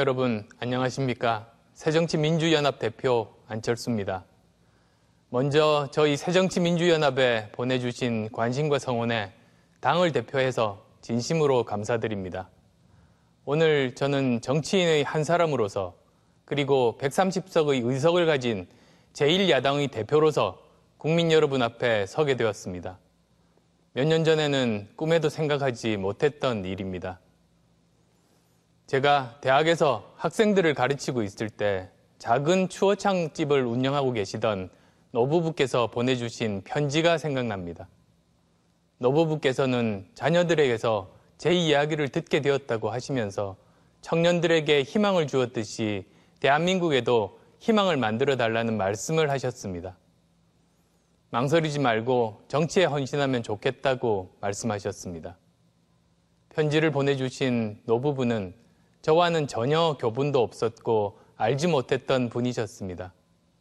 여러분 안녕하십니까? 새정치민주연합 대표 안철수입니다. 먼저 저희 새정치민주연합에 보내주신 관심과 성원에 당을 대표해서 진심으로 감사드립니다. 오늘 저는 정치인의 한 사람으로서 그리고 130석의 의석을 가진 제1야당의 대표로서 국민 여러분 앞에 서게 되었습니다. 몇 년 전에는 꿈에도 생각하지 못했던 일입니다. 제가 대학에서 학생들을 가르치고 있을 때 작은 추어창집을 운영하고 계시던 노부부께서 보내주신 편지가 생각납니다. 노부부께서는 자녀들에게서 제 이야기를 듣게 되었다고 하시면서 청년들에게 희망을 주었듯이 대한민국에도 희망을 만들어 달라는 말씀을 하셨습니다. 망설이지 말고 정치에 헌신하면 좋겠다고 말씀하셨습니다. 편지를 보내주신 노부부는 저와는 전혀 교분도 없었고 알지 못했던 분이셨습니다.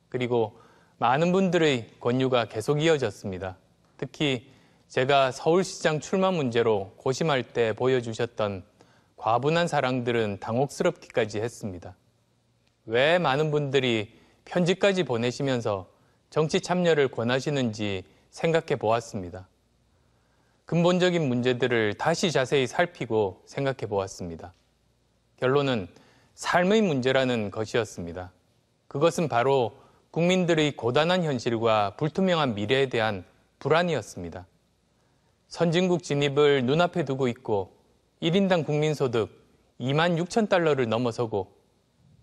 그리고 많은 분들의 권유가 계속 이어졌습니다. 특히 제가 서울시장 출마 문제로 고심할 때 보여주셨던 과분한 사랑들은 당혹스럽기까지 했습니다. 왜 많은 분들이 편지까지 보내시면서 정치 참여를 권하시는지 생각해 보았습니다. 근본적인 문제들을 다시 자세히 살피고 생각해 보았습니다. 결론은 삶의 문제라는 것이었습니다. 그것은 바로 국민들의 고단한 현실과 불투명한 미래에 대한 불안이었습니다. 선진국 진입을 눈앞에 두고 있고 1인당 국민소득 2만 6천 달러를 넘어서고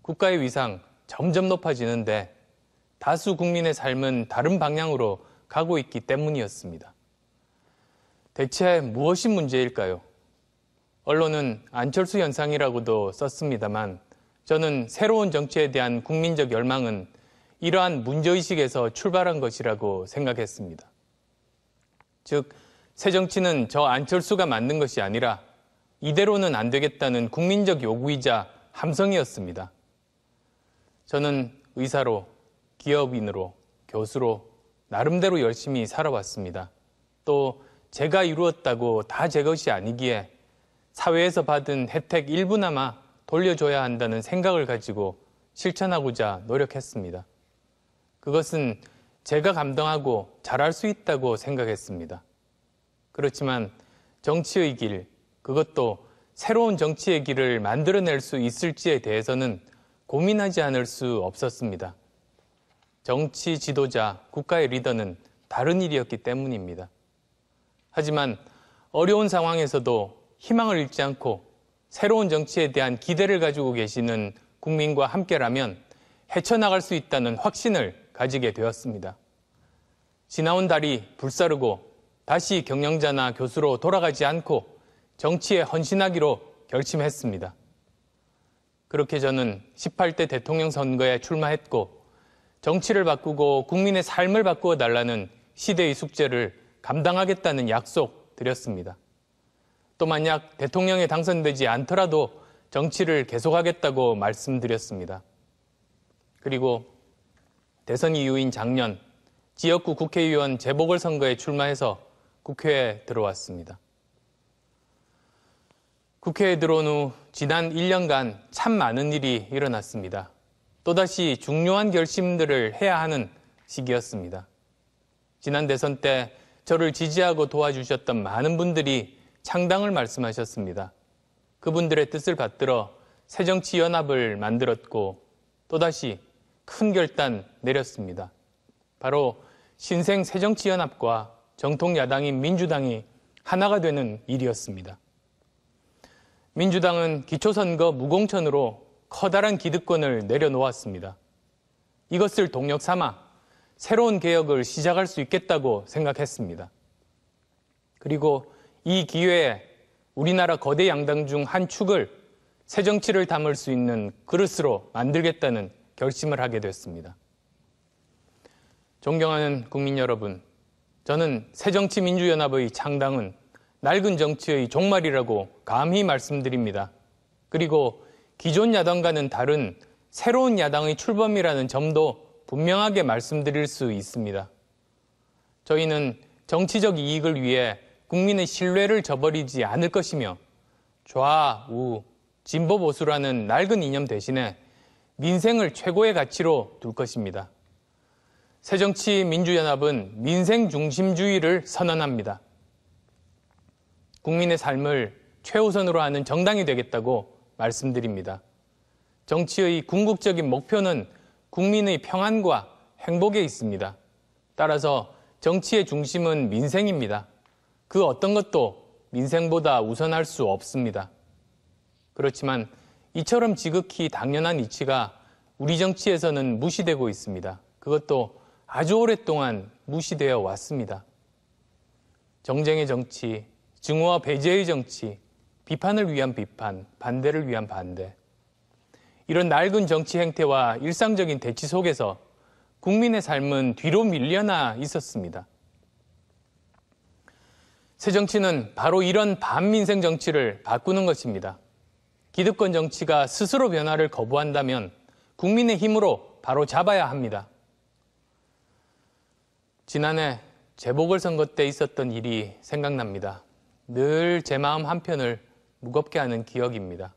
국가의 위상 점점 높아지는데 다수 국민의 삶은 다른 방향으로 가고 있기 때문이었습니다. 대체 무엇이 문제일까요? 언론은 안철수 현상이라고도 썼습니다만 저는 새로운 정치에 대한 국민적 열망은 이러한 문제의식에서 출발한 것이라고 생각했습니다. 즉, 새 정치는 저 안철수가 만든 것이 아니라 이대로는 안 되겠다는 국민적 요구이자 함성이었습니다. 저는 의사로, 기업인으로, 교수로 나름대로 열심히 살아왔습니다. 또 제가 이루었다고 다 제 것이 아니기에 사회에서 받은 혜택 일부나마 돌려줘야 한다는 생각을 가지고 실천하고자 노력했습니다. 그것은 제가 감당하고 잘할 수 있다고 생각했습니다. 그렇지만 정치의 길, 그것도 새로운 정치의 길을 만들어낼 수 있을지에 대해서는 고민하지 않을 수 없었습니다. 정치 지도자, 국가의 리더는 다른 일이었기 때문입니다. 하지만 어려운 상황에서도 희망을 잃지 않고 새로운 정치에 대한 기대를 가지고 계시는 국민과 함께라면 헤쳐나갈 수 있다는 확신을 가지게 되었습니다. 지나온 달이 불사르고 다시 경영자나 교수로 돌아가지 않고 정치에 헌신하기로 결심했습니다. 그렇게 저는 18대 대통령 선거에 출마했고 정치를 바꾸고 국민의 삶을 바꾸어 달라는 시대의 숙제를 감당하겠다는 약속 드렸습니다. 또 만약 대통령에 당선되지 않더라도 정치를 계속하겠다고 말씀드렸습니다. 그리고 대선 이후인 작년 지역구 국회의원 재보궐선거에 출마해서 국회에 들어왔습니다. 국회에 들어온 후 지난 1년간 참 많은 일이 일어났습니다. 또다시 중요한 결심들을 해야 하는 시기였습니다. 지난 대선 때 저를 지지하고 도와주셨던 많은 분들이 창당을 말씀하셨습니다. 그분들의 뜻을 받들어 새정치연합을 만들었고 또다시 큰 결단 내렸습니다. 바로 신생 새정치연합과 정통야당인 민주당이 하나가 되는 일이었습니다. 민주당은 기초선거 무공천으로 커다란 기득권을 내려놓았습니다. 이것을 동력 삼아 새로운 개혁을 시작할 수 있겠다고 생각했습니다. 그리고 이 기회에 우리나라 거대 양당 중 한 축을 새 정치를 담을 수 있는 그릇으로 만들겠다는 결심을 하게 됐습니다. 존경하는 국민 여러분, 저는 새정치민주연합의 창당은 낡은 정치의 종말이라고 감히 말씀드립니다. 그리고 기존 야당과는 다른 새로운 야당의 출범이라는 점도 분명하게 말씀드릴 수 있습니다. 저희는 정치적 이익을 위해 국민의 신뢰를 저버리지 않을 것이며 좌우 진보 보수라는 낡은 이념 대신에 민생을 최고의 가치로 둘 것입니다. 새정치민주연합은 민생 중심주의를 선언합니다. 국민의 삶을 최우선으로 하는 정당이 되겠다고 말씀드립니다. 정치의 궁극적인 목표는 국민의 평안과 행복에 있습니다. 따라서 정치의 중심은 민생입니다. 그 어떤 것도 민생보다 우선할 수 없습니다. 그렇지만 이처럼 지극히 당연한 이치가 우리 정치에서는 무시되고 있습니다. 그것도 아주 오랫동안 무시되어 왔습니다. 정쟁의 정치, 증오와 배제의 정치, 비판을 위한 비판, 반대를 위한 반대. 이런 낡은 정치 행태와 일상적인 대치 속에서 국민의 삶은 뒤로 밀려나 있었습니다. 새 정치는 바로 이런 반민생 정치를 바꾸는 것입니다. 기득권 정치가 스스로 변화를 거부한다면 국민의 힘으로 바로 잡아야 합니다. 지난해 재보궐선거 때 있었던 일이 생각납니다. 늘 제 마음 한편을 무겁게 하는 기억입니다.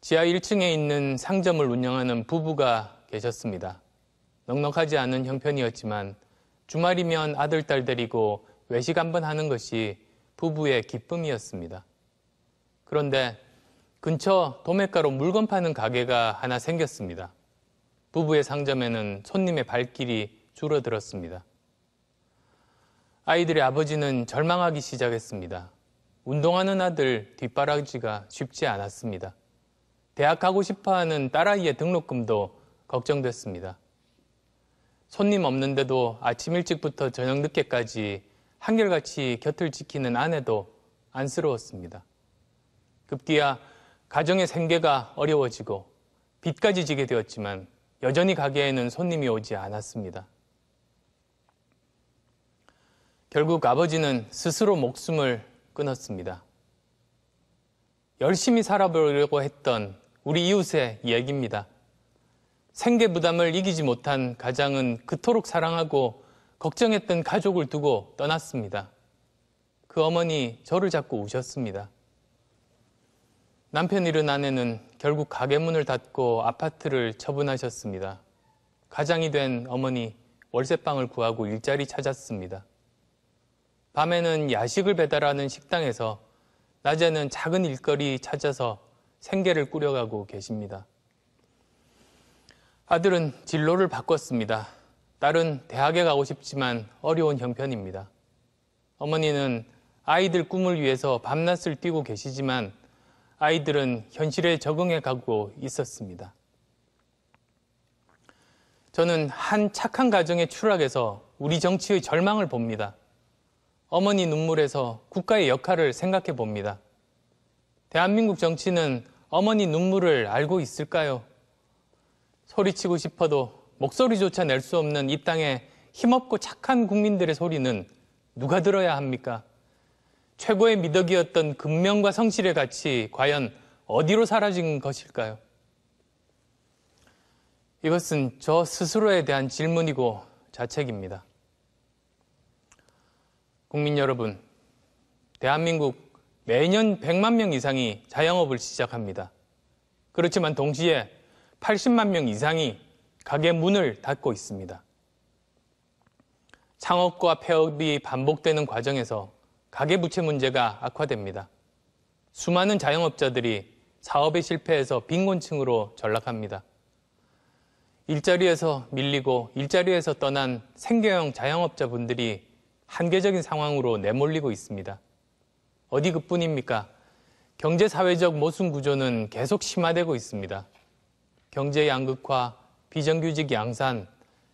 지하 1층에 있는 상점을 운영하는 부부가 계셨습니다. 넉넉하지 않은 형편이었지만 주말이면 아들, 딸 데리고 외식 한 번 하는 것이 부부의 기쁨이었습니다. 그런데 근처 도매가로 물건 파는 가게가 하나 생겼습니다. 부부의 상점에는 손님의 발길이 줄어들었습니다. 아이들의 아버지는 절망하기 시작했습니다. 운동하는 아들 뒷바라지가 쉽지 않았습니다. 대학 가고 싶어 하는 딸아이의 등록금도 걱정됐습니다. 손님 없는데도 아침 일찍부터 저녁 늦게까지 한결같이 곁을 지키는 아내도 안쓰러웠습니다. 급기야 가정의 생계가 어려워지고 빚까지 지게 되었지만 여전히 가게에는 손님이 오지 않았습니다. 결국 아버지는 스스로 목숨을 끊었습니다. 열심히 살아보려고 했던 우리 이웃의 이야기입니다. 생계 부담을 이기지 못한 가장은 그토록 사랑하고 걱정했던 가족을 두고 떠났습니다. 그 어머니 저를 잡고 우셨습니다. 남편 잃은 아내는 결국 가게 문을 닫고 아파트를 처분하셨습니다. 가장이 된 어머니 월세방을 구하고 일자리 찾았습니다. 밤에는 야식을 배달하는 식당에서 낮에는 작은 일거리 찾아서 생계를 꾸려가고 계십니다. 아들은 진로를 바꿨습니다. 딸은 대학에 가고 싶지만 어려운 형편입니다. 어머니는 아이들 꿈을 위해서 밤낮을 뛰고 계시지만 아이들은 현실에 적응해 가고 있었습니다. 저는 한 착한 가정의 추락에서 우리 정치의 절망을 봅니다. 어머니 눈물에서 국가의 역할을 생각해 봅니다. 대한민국 정치는 어머니 눈물을 알고 있을까요? 소리치고 싶어도 목소리조차 낼 수 없는 이 땅에 힘없고 착한 국민들의 소리는 누가 들어야 합니까? 최고의 미덕이었던 근명과 성실의 가치 과연 어디로 사라진 것일까요? 이것은 저 스스로에 대한 질문이고 자책입니다. 국민 여러분, 대한민국 매년 100만 명 이상이 자영업을 시작합니다. 그렇지만 동시에 80만 명 이상이 가게 문을 닫고 있습니다. 창업과 폐업이 반복되는 과정에서 가계 부채 문제가 악화됩니다. 수많은 자영업자들이 사업에 실패해서 빈곤층으로 전락합니다. 일자리에서 밀리고 일자리에서 떠난 생계형 자영업자분들이 한계적인 상황으로 내몰리고 있습니다. 어디 그뿐입니까? 경제 사회적 모순 구조는 계속 심화되고 있습니다. 경제 양극화, 비정규직 양산,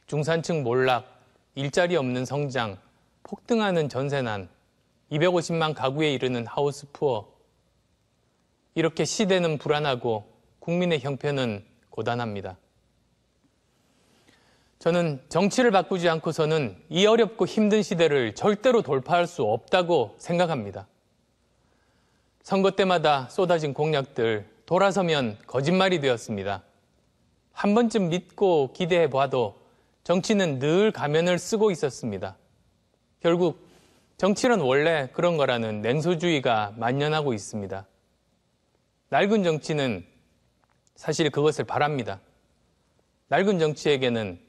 중산층 몰락, 일자리 없는 성장, 폭등하는 전세난, 250만 가구에 이르는 하우스 푸어. 이렇게 시대는 불안하고 국민의 형편은 고단합니다. 저는 정치를 바꾸지 않고서는 이 어렵고 힘든 시대를 절대로 돌파할 수 없다고 생각합니다. 선거 때마다 쏟아진 공약들 돌아서면 거짓말이 되었습니다. 한 번쯤 믿고 기대해 봐도 정치는 늘 가면을 쓰고 있었습니다. 결국 정치는 원래 그런 거라는 냉소주의가 만연하고 있습니다. 낡은 정치는 사실 그것을 바랍니다. 낡은 정치에게는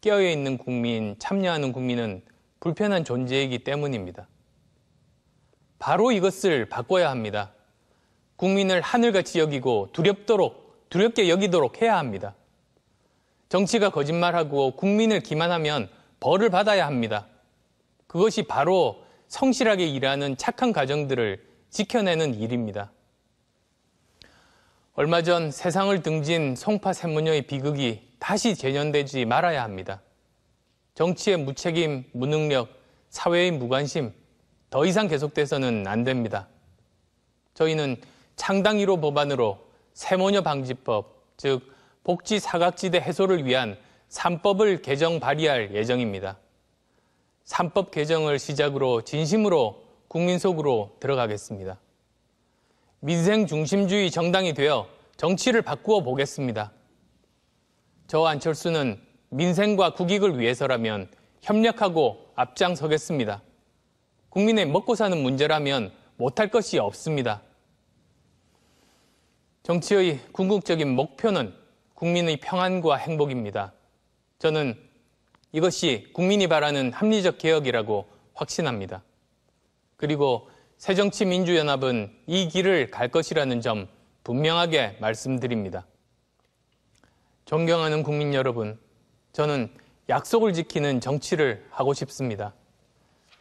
깨어 있는 국민, 참여하는 국민은 불편한 존재이기 때문입니다. 바로 이것을 바꿔야 합니다. 국민을 하늘같이 여기고 두렵도록, 두렵게 여기도록 해야 합니다. 정치가 거짓말하고 국민을 기만하면 벌을 받아야 합니다. 그것이 바로 성실하게 일하는 착한 가정들을 지켜내는 일입니다. 얼마 전 세상을 등진 송파 샘무녀의 비극이 다시 재현되지 말아야 합니다. 정치의 무책임, 무능력, 사회의 무관심, 더 이상 계속돼서는 안 됩니다. 저희는 창당 1호 법안으로 세모녀 방지법, 즉 복지 사각지대 해소를 위한 3법을 개정 발의할 예정입니다. 3법 개정을 시작으로 진심으로 국민 속으로 들어가겠습니다. 민생 중심주의 정당이 되어 정치를 바꾸어 보겠습니다. 저 안철수는 민생과 국익을 위해서라면 협력하고 앞장서겠습니다. 국민의 먹고 사는 문제라면 못할 것이 없습니다. 정치의 궁극적인 목표는 국민의 평안과 행복입니다. 저는 이것이 국민이 바라는 합리적 개혁이라고 확신합니다. 그리고 새정치민주연합은 이 길을 갈 것이라는 점 분명하게 말씀드립니다. 존경하는 국민 여러분, 저는 약속을 지키는 정치를 하고 싶습니다.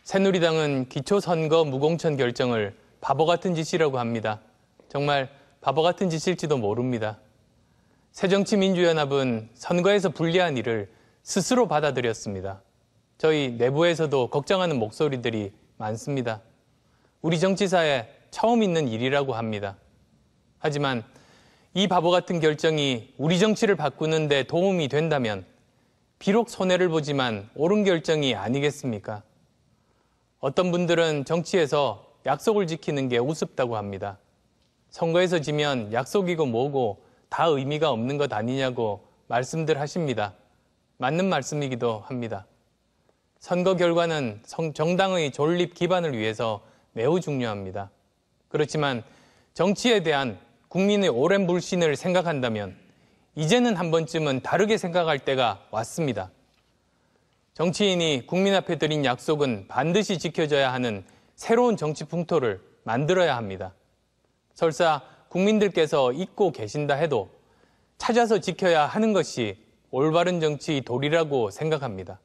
새누리당은 기초선거 무공천 결정을 바보 같은 짓이라고 합니다. 정말 바보 같은 짓일지도 모릅니다. 새정치민주연합은 선거에서 불리한 일을 스스로 받아들였습니다. 저희 내부에서도 걱정하는 목소리들이 많습니다. 우리 정치사에 처음 있는 일이라고 합니다. 하지만 이 바보 같은 결정이 우리 정치를 바꾸는데 도움이 된다면 비록 손해를 보지만 옳은 결정이 아니겠습니까? 어떤 분들은 정치에서 약속을 지키는 게 우습다고 합니다. 선거에서 지면 약속이고 뭐고 다 의미가 없는 것 아니냐고 말씀들 하십니다. 맞는 말씀이기도 합니다. 선거 결과는 정당의 존립 기반을 위해서 매우 중요합니다. 그렇지만 정치에 대한 국민의 오랜 불신을 생각한다면 이제는 한 번쯤은 다르게 생각할 때가 왔습니다. 정치인이 국민 앞에 드린 약속은 반드시 지켜져야 하는 새로운 정치 풍토를 만들어야 합니다. 설사 국민들께서 잊고 계신다 해도 찾아서 지켜야 하는 것이 올바른 정치 도리라고 생각합니다.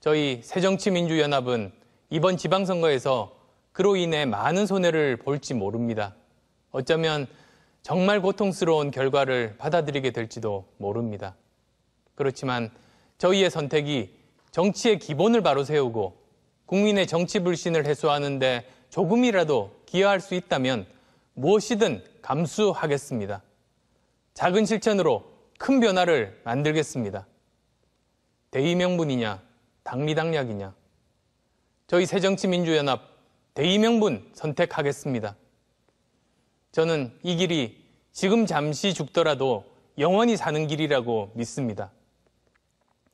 저희 새정치민주연합은 이번 지방선거에서 그로 인해 많은 손해를 볼지 모릅니다. 어쩌면 정말 고통스러운 결과를 받아들이게 될지도 모릅니다. 그렇지만 저희의 선택이 정치의 기본을 바로 세우고 국민의 정치 불신을 해소하는데 조금이라도 기여할 수 있다면 무엇이든 감수하겠습니다. 작은 실천으로 큰 변화를 만들겠습니다. 대의명분이냐, 당리당략이냐. 저희 새정치민주연합 대의명분 선택하겠습니다. 저는 이 길이 지금 잠시 죽더라도 영원히 사는 길이라고 믿습니다.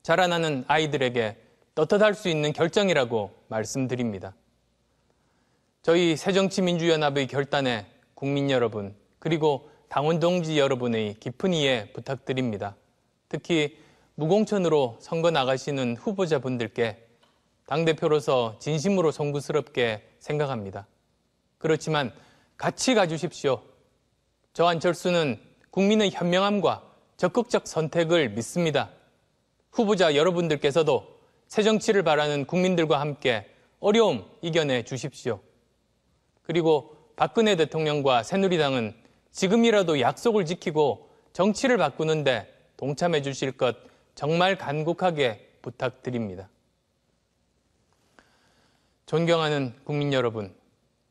자라나는 아이들에게 떳떳할 수 있는 결정이라고 말씀드립니다. 저희 새정치민주연합의 결단에 국민 여러분, 그리고 당원 동지 여러분의 깊은 이해 부탁드립니다. 특히 무공천으로 선거 나가시는 후보자분들께 당대표로서 진심으로 송구스럽게 생각합니다. 그렇지만 같이 가주십시오. 저 안철수는 국민의 현명함과 적극적 선택을 믿습니다. 후보자 여러분들께서도 새 정치를 바라는 국민들과 함께 어려움 이겨내 주십시오. 그리고 박근혜 대통령과 새누리당은 지금이라도 약속을 지키고 정치를 바꾸는데 동참해 주실 것 정말 간곡하게 부탁드립니다. 존경하는 국민 여러분,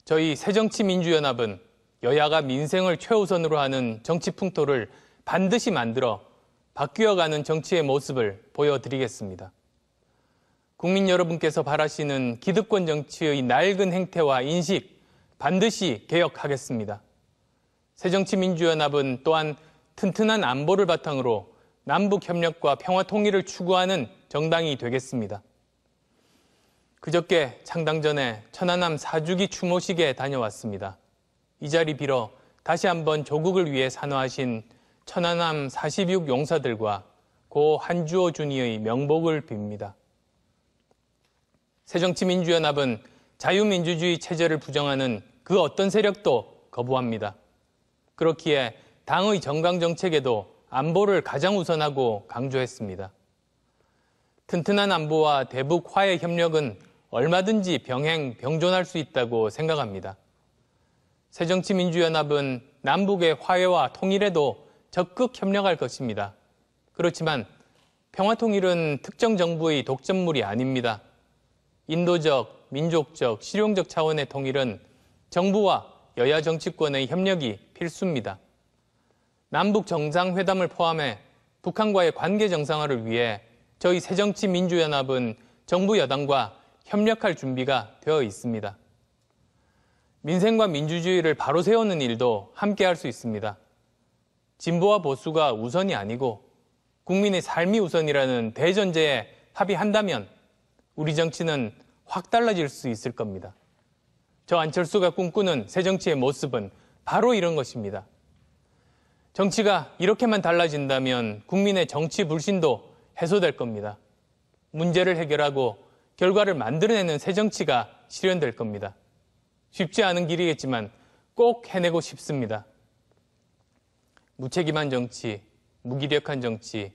저희 새정치민주연합은 여야가 민생을 최우선으로 하는 정치 풍토를 반드시 만들어 바뀌어가는 정치의 모습을 보여드리겠습니다. 국민 여러분께서 바라시는 기득권 정치의 낡은 행태와 인식 반드시 개혁하겠습니다. 새정치민주연합은 또한 튼튼한 안보를 바탕으로 남북 협력과 평화 통일을 추구하는 정당이 되겠습니다. 그저께 창당 전에 천안함 사주기 추모식에 다녀왔습니다. 이 자리 빌어 다시 한번 조국을 위해 산화하신 천안함 46 용사들과 고 한주호 준이의 명복을 빕니다. 새정치민주연합은 자유민주주의 체제를 부정하는 그 어떤 세력도 거부합니다. 그렇기에 당의 정강 정책에도 안보를 가장 우선하고 강조했습니다. 튼튼한 안보와 대북 화해 협력은 얼마든지 병행, 병존할 수 있다고 생각합니다. 새정치민주연합은 남북의 화해와 통일에도 적극 협력할 것입니다. 그렇지만 평화통일은 특정 정부의 독점물이 아닙니다. 인도적, 민족적, 실용적 차원의 통일은 정부와 여야 정치권의 협력이 필수입니다. 남북 정상회담을 포함해 북한과의 관계 정상화를 위해 저희 새정치민주연합은 정부 여당과 협력할 준비가 되어 있습니다. 민생과 민주주의를 바로 세우는 일도 함께 할 수 있습니다. 진보와 보수가 우선이 아니고 국민의 삶이 우선이라는 대전제에 합의한다면 우리 정치는 확 달라질 수 있을 겁니다. 저 안철수가 꿈꾸는 새 정치의 모습은 바로 이런 것입니다. 정치가 이렇게만 달라진다면 국민의 정치 불신도 해소될 겁니다. 문제를 해결하고 결과를 만들어내는 새 정치가 실현될 겁니다. 쉽지 않은 길이겠지만 꼭 해내고 싶습니다. 무책임한 정치, 무기력한 정치,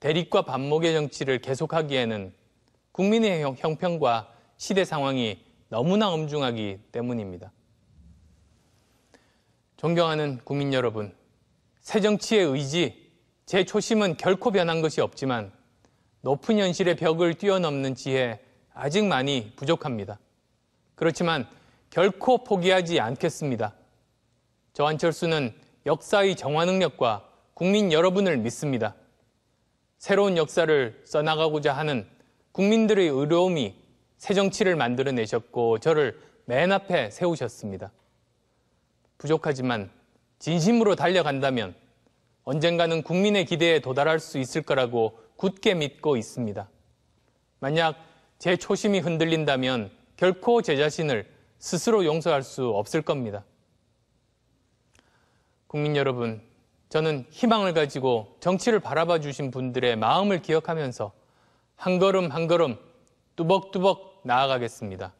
대립과 반목의 정치를 계속하기에는 국민의 형평과 시대 상황이 너무나 엄중하기 때문입니다. 존경하는 국민 여러분, 새 정치의 의지, 제 초심은 결코 변한 것이 없지만 높은 현실의 벽을 뛰어넘는 지혜 아직 많이 부족합니다. 그렇지만 결코 포기하지 않겠습니다. 저 안철수는 역사의 정화 능력과 국민 여러분을 믿습니다. 새로운 역사를 써나가고자 하는 국민들의 의로움이 새 정치를 만들어내셨고 저를 맨 앞에 세우셨습니다. 부족하지만 진심으로 달려간다면 언젠가는 국민의 기대에 도달할 수 있을 거라고 굳게 믿고 있습니다. 만약 제 초심이 흔들린다면 결코 제 자신을 스스로 용서할 수 없을 겁니다. 국민 여러분, 저는 희망을 가지고 정치를 바라봐 주신 분들의 마음을 기억하면서 한 걸음 한 걸음 뚜벅뚜벅 나아가겠습니다.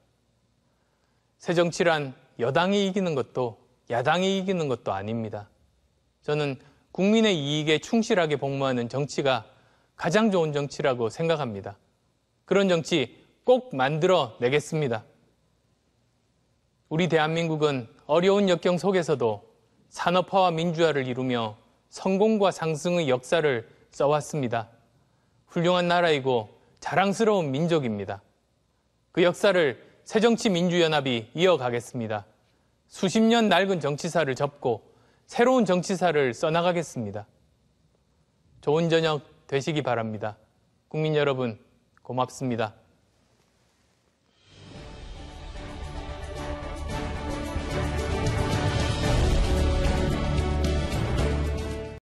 새 정치란 여당이 이기는 것도 야당이 이기는 것도 아닙니다. 저는 국민의 이익에 충실하게 복무하는 정치가 가장 좋은 정치라고 생각합니다. 그런 정치 꼭 만들어 내겠습니다. 우리 대한민국은 어려운 역경 속에서도 산업화와 민주화를 이루며 성공과 상승의 역사를 써왔습니다. 훌륭한 나라이고 자랑스러운 민족입니다. 그 역사를 새정치민주연합이 이어가겠습니다. 수십 년 낡은 정치사를 접고 새로운 정치사를 써나가겠습니다. 좋은 저녁 되시기 바랍니다. 국민 여러분, 고맙습니다.